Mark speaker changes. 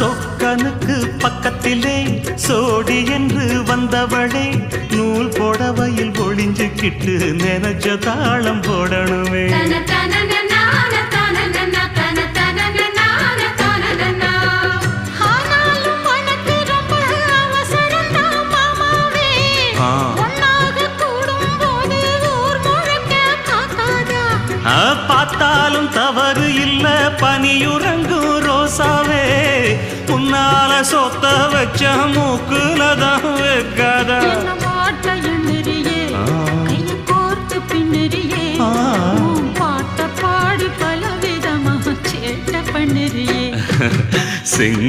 Speaker 1: சொக்கனுக்கு பக்கத்திலே சோடி என்று வந்தவளே நூல் புடவையில் ஒளிஞ்சுக்கிட்டு நினைச்ச தாளம் போடணுமே.
Speaker 2: தன தனன
Speaker 1: உன்னால சொத்த வச்ச மூக்குல தான் வைக்காத.
Speaker 2: பாடி பலவிதமா சேட்டை பண்ணுறியே?
Speaker 1: செங்